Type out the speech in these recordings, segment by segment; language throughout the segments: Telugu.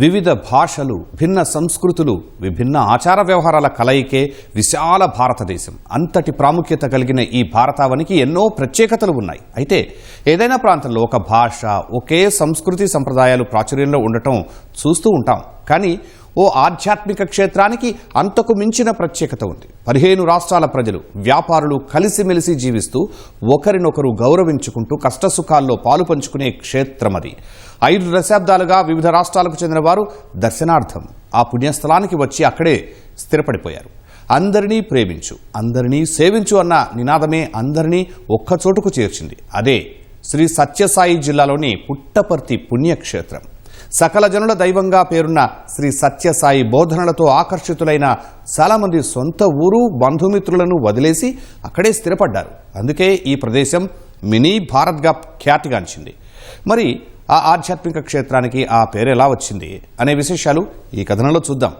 వివిధ భాషలు భిన్న సంస్కృతులు విభిన్న ఆచార వ్యవహారాల కలయికే విశాల భారతదేశం. అంతటి ప్రాముఖ్యత కలిగిన ఈ భారతావనికి ఎన్నో ప్రత్యేకతలు ఉన్నాయి. అయితే ఏదైనా ప్రాంతంలో ఒక భాష ఒకే సంస్కృతి సంప్రదాయాలు ప్రాచుర్యంలో ఉండటం చూస్తూ ఉంటాం. కానీ ఓ ఆధ్యాత్మిక క్షేత్రానికి అంతకు మించిన ప్రత్యేకత ఉంది. పదిహేను రాష్ట్రాల ప్రజలు వ్యాపారులు కలిసిమెలిసి జీవిస్తూ ఒకరినొకరు గౌరవించుకుంటూ కష్టసుఖాల్లో పాలు పంచుకునే క్షేత్రమది ఐదు దశాబ్దాలుగా వివిధ రాష్ట్రాలకు చెందిన వారు దర్శనార్థం. ఆ పుణ్యస్థలానికి వచ్చి అక్కడే స్థిరపడిపోయారు. అందరినీ ప్రేమించు అందరినీ సేవించు అన్న నినాదమే అందరినీ ఒక్కచోటుకు చేర్చింది. అదే శ్రీ సత్యసాయి జిల్లాలోని పుట్టపర్తి పుణ్యక్షేత్రం. సకల జనుల దైవంగా పేరున్న శ్రీ సత్యసాయి బోధనలతో ఆకర్షితులైన చాలామంది సొంత ఊరు బంధుమిత్రులను వదిలేసి అక్కడే స్థిరపడ్డారు. అందుకే ఈ ప్రదేశం మినీ భారత్గా ఖ్యాతిగాంచింది. మరి ఆ ఆధ్యాత్మిక క్షేత్రానికి ఆ పేరు ఎలా వచ్చింది? అనే విశేషాలు ఈ కథనంలో చూద్దాం.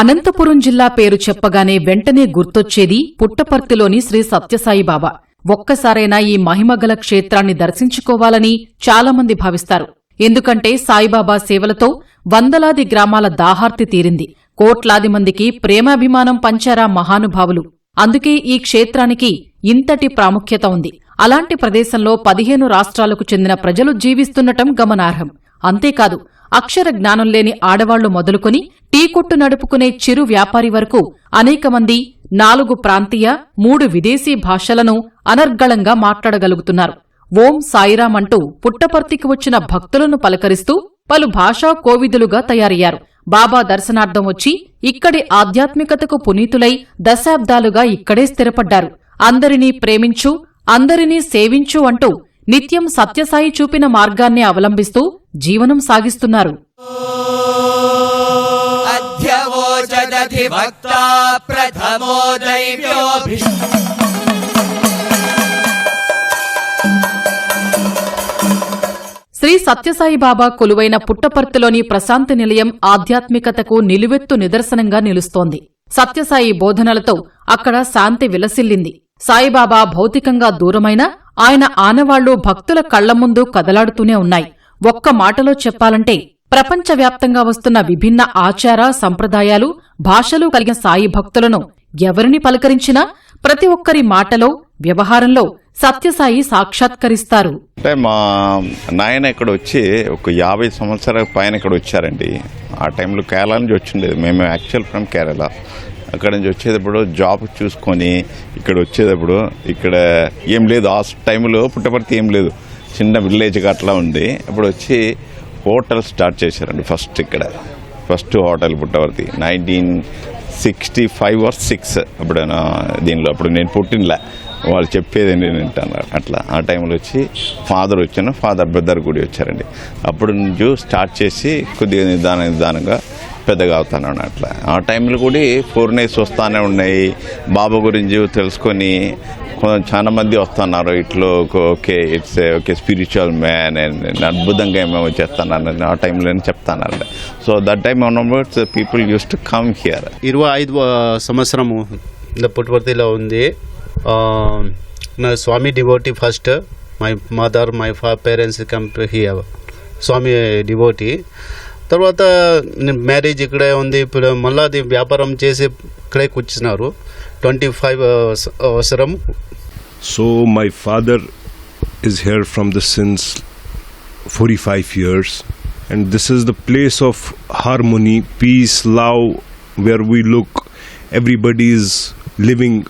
అనంతపురం జిల్లా పేరు చెప్పగానే వెంటనే గుర్తొచ్చేది పుట్టపర్తిలోని శ్రీ సత్యసాయిబాబా ఒక్కసారైనా ఈ మహిమగల క్షేత్రాన్ని దర్శించుకోవాలని చాలామంది భావిస్తారు. ఎందుకంటే సాయిబాబా సేవలతో వందలాది గ్రామాల దాహార్తి తీరింది. కోట్లాది మందికి ప్రేమాభిమానం పంచారా మహానుభావులు. అందుకే ఈ క్షేత్రానికి ఇంతటి ప్రాముఖ్యత ఉంది. అలాంటి ప్రదేశంలో పదిహేను రాష్ట్రాలకు చెందిన ప్రజలు జీవిస్తుండటం గమనార్హం. అంతేకాదు అక్షర జ్ఞానం లేని ఆడవాళ్ళు మొదలుకొని టీ కొట్టు నడుపుకునే చిరు వ్యాపారి వరకు అనేక మంది నాలుగు ప్రాంతీయ మూడు విదేశీ భాషలను అనర్గళంగా మాట్లాడగలుగుతున్నారు. ఓం సాయిరాం అంటూ పుట్టపర్తికి వచ్చిన భక్తులను పలకరిస్తూ పలు భాషా కోవిదులుగా తయారయ్యారు. బాబా దర్శనార్థం వచ్చి ఇక్కడి ఆధ్యాత్మికతకు పునీతులై దశాబ్దాలుగా ఇక్కడే స్థిరపడ్డారు. అందరినీ ప్రేమించు అందరినీ సేవించు అంటూ నిత్యం సత్యసాయి చూపిన మార్గాన్ని అవలంబిస్తూ జీవనం సాగిస్తున్నారు. శ్రీ సత్యసాయి బాబా కొలువైన పుట్టపర్తిలోని ప్రశాంతి నిలయం ఆధ్యాత్మికతకు నిలువెత్తు నిదర్శనంగా నిలుస్తోంది. సత్యసాయి బోధనలతో అక్కడ శాంతి విలసిల్లింది. సాయిబాబా భౌతికంగా దూరమైన ఆయన ఆనవాళ్ళు భక్తుల కళ్ళ ముందు కదలాడుతూనే ఉన్నాయి. ఒక్క మాటలో చెప్పాలంటే ప్రపంచవ్యాప్తంగా వస్తున్న విభిన్న ఆచార సంప్రదాయాలు భాషలు కలిగిన సాయి భక్తులను ఎవరిని పలకరించినా ప్రతి ఒక్కరి మాటలో వ్యవహారంలో సత్యసాయి సాక్షాత్కరిస్తారు. అంటే మా నాయన ఇక్కడ వచ్చి ఒక యాభై సంవత్సరాల పైన ఇక్కడ వచ్చారండి. ఆ టైంలో కేరళ నుంచి వచ్చిండేది. మేము యాక్చువల్ ఫ్రమ్ కేరళ. అక్కడ నుంచి వచ్చేటప్పుడు జాబ్ చూసుకొని ఇక్కడ వచ్చేటప్పుడు ఇక్కడ ఏం లేదు ఆ టైంలో పుట్టపర్తి ఏం లేదు. చిన్న విలేజ్గా అట్లా ఉంది. అప్పుడు వచ్చి హోటల్ స్టార్ట్ చేశారండి ఫస్ట్ ఇక్కడ. First hotel Puttaparthi. Nineteen sixty five or six అప్పుడు దీనిలో. అప్పుడు నేను పుట్టినలా. వాళ్ళు చెప్పేది నేను వింటాను. అట్లా ఆ టైంలో వచ్చి ఫాదర్ వచ్చాను ఫాదర్ బ్రదర్ కూడా వచ్చారండి. అప్పుడు నుంచి స్టార్ట్ చేసి కొద్దిగా నిదాన నిదానంగా పెద్దగా అవుతాను అట్లా. ఆ టైంలో కూడా ఫోర్నైస్ వస్తానే ఉన్నాయి. బాబు గురించి తెలుసుకొని కొంచెం చాలా మంది వస్తున్నారు. ఇట్లో okay it's okay spiritual man and అద్భుతంగా ఏమేమో చేస్తాను ఆ టైంలో చెప్తానండి so that time onwards people use to come here ఇరవై ఐదు సంవత్సరము ఇలా పుట్టుపర్తిలో ఉంది. నా Swami devotee first. My mother my ఫా parents come here. Swami devotee. తర్వాత మ్యారేజ్ ఇక్కడే ఉంది ఇప్పుడు మళ్ళీ వ్యాపారం చేసి ఇక్కడే కూర్చున్నారు ట్వంటీ ఫైవ్ అవసరం. So my father is here from the since forty five years and this is the place of harmony peace love where we look everybody is living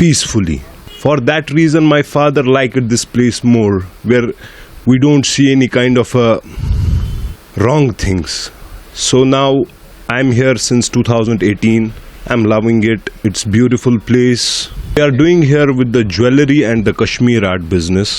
peacefully for that reason my father like it this place more where we don't see any kind of wrong things. So now I'm here since 2018 I'm loving it. It's beautiful place. We are doing here with the jewelry and the Kashmir art business.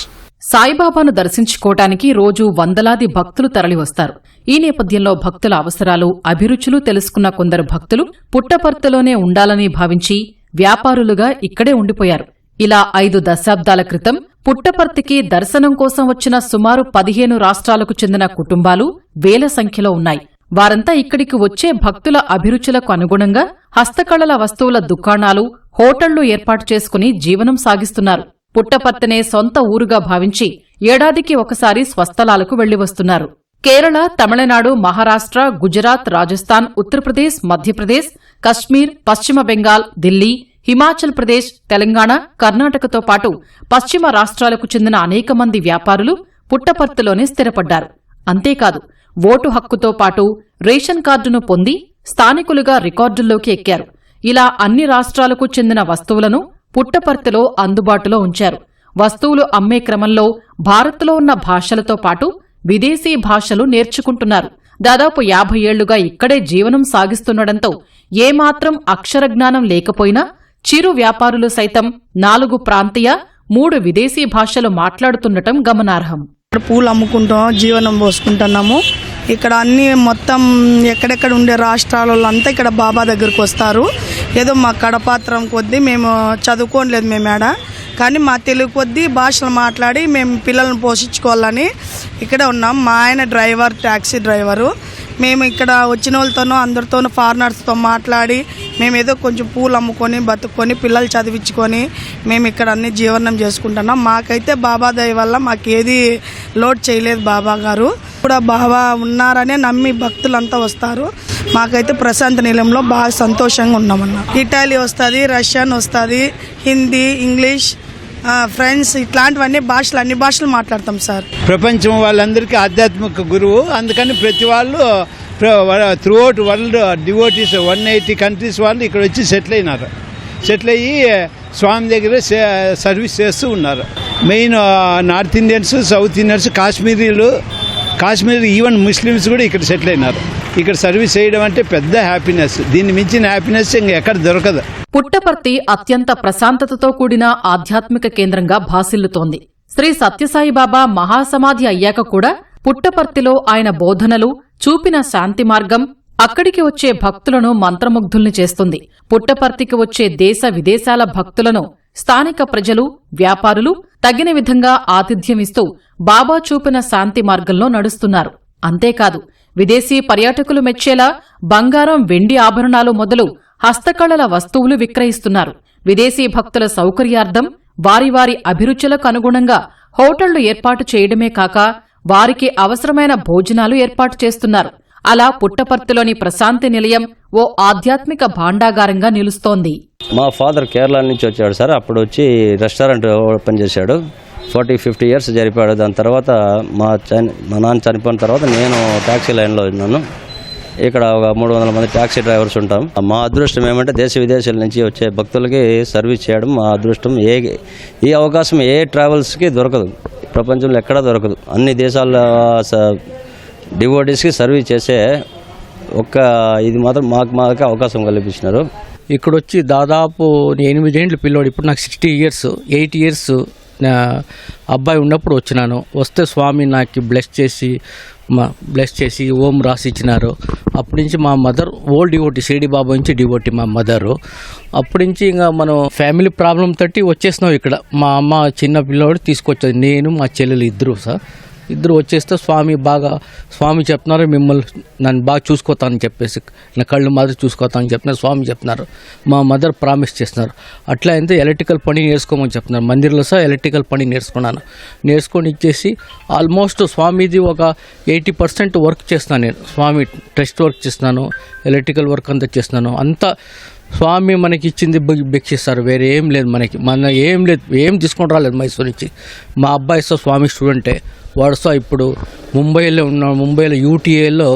సాయిబాబాను దర్శించుకోవటానికి రోజు వందలాది భక్తులు తరలివస్తారు ఈ నేపథ్యంలో భక్తుల అవసరాలు అభిరుచులు తెలుసుకున్న కొందరు భక్తులు పుట్టపర్తలోనే ఉండాలని భావించి వ్యాపారులుగా ఇక్కడే ఉండిపోయారు ఇలా ఐదు దశాబ్దాల క్రితం పుట్టపర్తికి దర్శనం కోసం వచ్చిన సుమారు పదిహేను రాష్ట్రాలకు చెందిన కుటుంబాలు వేల సంఖ్యలో ఉన్నాయి. వారంతా ఇక్కడికి వచ్చే భక్తుల అభిరుచులకు అనుగుణంగా హస్తకళల వస్తువుల దుకాణాలు హోటళ్ళు ఏర్పాటు చేసుకుని జీవనం సాగిస్తున్నారు. పుట్టపర్తినే సొంత ఊరుగా భావించి ఏడాదికి ఒకసారి స్వస్థలాలకు వెళ్ళి వస్తున్నారు కేరళ తమిళనాడు మహారాష్ట్ర గుజరాత్ రాజస్థాన్ ఉత్తరప్రదేశ్ మధ్యప్రదేశ్ కశ్మీర్ పశ్చిమ బెంగాల్ ఢిల్లీ హిమాచల్ ప్రదేశ్ తెలంగాణ కర్ణాటకతో పాటు పశ్చిమ రాష్ట్రాలకు చెందిన అనేక మంది వ్యాపారులు పుట్టపర్తిలోనే స్థిరపడ్డారు. అంతేకాదు ఓటు హక్కుతో పాటు రేషన్ కార్డును పొంది స్థానికులుగా రికార్డుల్లోకి ఎక్కారు. ఇలా అన్ని రాష్ట్రాలకు చెందిన వస్తువులను పుట్టపర్తిలో అందుబాటులో ఉంచారు. వస్తువులు అమ్మే క్రమంలో భారత్లో ఉన్న భాషలతో పాటు విదేశీ భాషలు నేర్చుకుంటున్నారు. దాదాపు యాభై ఏళ్ళుగా ఇక్కడే జీవనం సాగిస్తుండటంతో ఏమాత్రం అక్షరజ్ఞానం లేకపోయినా చిరు వ్యాపారులు సైతం నాలుగు ప్రాంతీయ మూడు విదేశీ భాషలు మాట్లాడుతుండటం గమనార్హం. ఇక్కడ పూలు అమ్ముకుంటాం జీవనం పోసుకుంటున్నాము. ఇక్కడ అన్ని మొత్తం ఎక్కడెక్కడ ఉండే రాష్ట్రాల అంతా ఇక్కడ బాబా దగ్గరకు వస్తారు. ఏదో మా కడపాత్రం కొద్దీ మేము చదువుకోలేదు మేము ఆడ. కానీ మా తెలుగు కొద్దీ భాషలు మాట్లాడి మేము పిల్లల్ని పోషించుకోవాలని ఇక్కడ ఉన్నాం. మా ఆయన డ్రైవర్ ట్యాక్సీ డ్రైవరు. మేము ఇక్కడ వచ్చిన వాళ్ళతోనూ అందరితోనూ ఫారినర్స్తో మాట్లాడి మేము ఏదో కొంచెం పూలు అమ్ముకొని బతుక్కొని పిల్లలు చదివించుకొని మేము ఇక్కడ అన్ని జీవనం చేసుకుంటున్నాం. మాకైతే బాబా దయ వల్ల మాకు ఏది లోడ్ చేయలేదు బాబా గారు. కూడా బాబా ఉన్నారనే నమ్మి భక్తులంతా వస్తారు. మాకైతే ప్రశాంత నిలయంలో బాగా సంతోషంగా ఉన్నామన్నా. ఇటాలీ వస్తుంది రష్యన్ వస్తుంది హిందీ ఇంగ్లీష్ ఫ్రెండ్స్ ఇట్లాంటివన్నీ భాషలు అన్ని భాషలు మాట్లాడతాం సార్. ప్రపంచం వాళ్ళందరికీ ఆధ్యాత్మిక గురువు. అందుకని ప్రతి వాళ్ళు throughout world devotees one eighty countries వాళ్ళు ఇక్కడ వచ్చి సెటిల్ అయినారు. సెటిల్ అయ్యి uh, స్వామి దగ్గర సర్వీస్ చేస్తూ ఉన్నారు. Main North Indians South Indians కాశ్మీరీలు Kashmir even Muslims కూడా ఇక్కడ సెటిల్ అయినారు. ఇక్కడ సర్వీస్ చేయడం అంటే పెద్ద హ్యాపీనెస్ దీన్ని మించిన హ్యాపీనెస్ ఇంక ఎక్కడ దొరకదు. పుట్టపర్తి అత్యంత ప్రశాంతతతో కూడిన ఆధ్యాత్మిక కేంద్రంగా భాసిల్లుతోంది. శ్రీ సత్యసాయిబాబా మహాసమాధి అయ్యాక కూడా పుట్టపర్తిలో ఆయన బోధనలు చూపిన శాంతి మార్గం అక్కడికి వచ్చే భక్తులను మంత్రముగ్ధుల్ని చేస్తుంది. పుట్టపర్తికి వచ్చే దేశ విదేశాల భక్తులను స్థానిక ప్రజలు వ్యాపారులు తగిన విధంగా ఆతిథ్యమిస్తూ బాబా చూపిన శాంతి మార్గంలో నడుస్తున్నారు. అంతేకాదు విదేశీ పర్యాటకులు మెచ్చేలా బంగారం వెండి ఆభరణాలు మొదలు హస్తకళల వస్తువులు విక్రయిస్తున్నారు. విదేశీ భక్తుల సౌకర్యార్థం వారి వారి అభిరుచులకు అనుగుణంగా హోటళ్ళు ఏర్పాటు చేయడమే కాక వారికి అవసరమైన భోజనాలు ఏర్పాటు చేస్తున్నారు. అలా పుట్టపర్తిలోని ప్రశాంతి నిలయం ఓ ఆధ్యాత్మిక భాండాగారంగా నిలుస్తోంది. మా ఫాదర్ కేరళ నుంచి వచ్చాడు సార్. అప్పుడు వచ్చి రెస్టారెంట్ ఓపెన్ చేశాడు. ఫార్టీ ఫిఫ్టీ ఇయర్స్ జరిపాడు. దాని తర్వాత మా చని మా నాన్న చనిపోయిన తర్వాత నేను ట్యాక్సీ లైన్లో ఉన్నాను. ఇక్కడ ఒక మూడు వందల మంది ట్యాక్సీ డ్రైవర్స్ ఉంటాం. మా అదృష్టం ఏమంటే దేశ విదేశాల నుంచి వచ్చే భక్తులకి సర్వీస్ చేయడం మా అదృష్టం. ఏ ఈ అవకాశం ఏ ట్రావెల్స్కి దొరకదు. ప్రపంచంలో ఎక్కడా దొరకదు. అన్ని దేశాల డివోటీస్కి సర్వీస్ చేసే ఒక్క ఇది మాత్రం మాకు మాకు అవకాశం కల్పించినారు ఇక్కడ వచ్చి దాదాపు ఎనిమిదేండ్లు పిల్లోడు. ఇప్పుడు నాకు సిక్స్టీ ఇయర్స్ ఎయిట్ ఇయర్స్ అబ్బాయి ఉన్నప్పుడు వచ్చినాను. వస్తే స్వామి నాకు బ్లెస్ చేసి మా బ్లెస్ చేసి ఓం రాసి ఇచ్చినారు అప్పటి నుంచి మా mother old devotee Shirdi Baba నుంచి డివోటీ మా మదరు అప్పటి నుంచి ఇంకా మనం ఫ్యామిలీ ప్రాబ్లం తట్టి వచ్చేసినాం ఇక్కడ. మా అమ్మ చిన్న పిల్లోడు తీసుకొచ్చేది నేను మా చెల్లెలు ఇద్దరు సార్. ఇద్దరు వచ్చేస్తే స్వామి బాగా స్వామి చెప్తున్నారు మిమ్మల్ని నన్ను బాగా చూసుకోతానని చెప్పేసి నా కళ్ళు మాదిరి చూసుకోతానని చెప్తున్నారు స్వామి చెప్తున్నారు. మా మదర్ ప్రామిస్ చేస్తున్నారు. అట్లా అయితే ఎలక్ట్రికల్ పని నేర్చుకోమని చెప్తున్నారు. మందిర్లో సహా ఎలక్ట్రికల్ పని నేర్చుకున్నాను. నేర్చుకొని ఇచ్చేసి ఆల్మోస్ట్ స్వామిది ఒక ఎయిటీ పర్సెంట్ వర్క్ చేస్తున్నాను నేను. స్వామి టెస్ట్ వర్క్ చేస్తున్నాను ఎలక్ట్రికల్ వర్క్ అంతా చేస్తున్నాను. అంతా స్వామి మనకి ఇచ్చింది భిక్షిస్తారు. వేరే ఏం లేదు మనకి. మన ఏం లేదు ఏం తీసుకొని రాలేదు మైసూర్ నుంచి. మా అబ్బాయి సో స్వామి స్టూడెంటే. వరుస ఇప్పుడు ముంబైలో ఉన్న ముంబైలో యూటీఏలో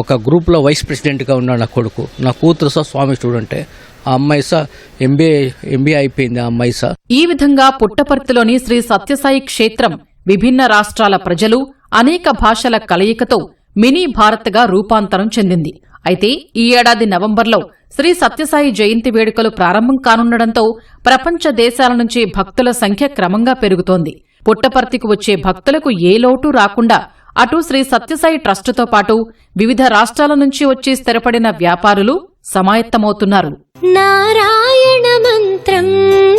ఒక గ్రూప్లో వైస్ ప్రెసిడెంట్గా ఉన్నాడు నా కొడుకు. నా కూతురు సో స్వామి స్టూడెంటే. ఆ అమ్మాయి సార్ ఎంబీఏ ఎంబీఏ అయిపోయింది ఆ అమ్మాయి సార్ ఈ విధంగా పుట్టపర్తిలోని శ్రీ సత్యసాయి క్షేత్రం విభిన్న రాష్ట్రాల ప్రజలు అనేక భాషల కలయికతో మినీ భారత్గా రూపాంతరం చెందింది. అయితే ఈ ఏడాది నవంబర్లో శ్రీ సత్యసాయి జయంతి వేడుకలు ప్రారంభం కానుండటంతో ప్రపంచ దేశాల నుంచి భక్తుల సంఖ్య క్రమంగా పెరుగుతోంది. పుట్టపర్తికి వచ్చే భక్తులకు ఏ లోటు రాకుండా అటు శ్రీ సత్యసాయి ట్రస్టుతో పాటు వివిధ రాష్ట్రాల నుంచి వచ్చి స్థిరపడిన వ్యాపారులు సమాయత్తమవుతున్నారు. నారాయణ మంత్రం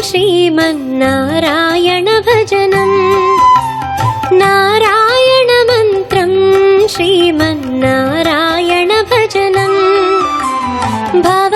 శ్రీమన్నారాయణ భజనం. నారాయణ మంత్రం శ్రీమన్నారాయణ భజనం. భవ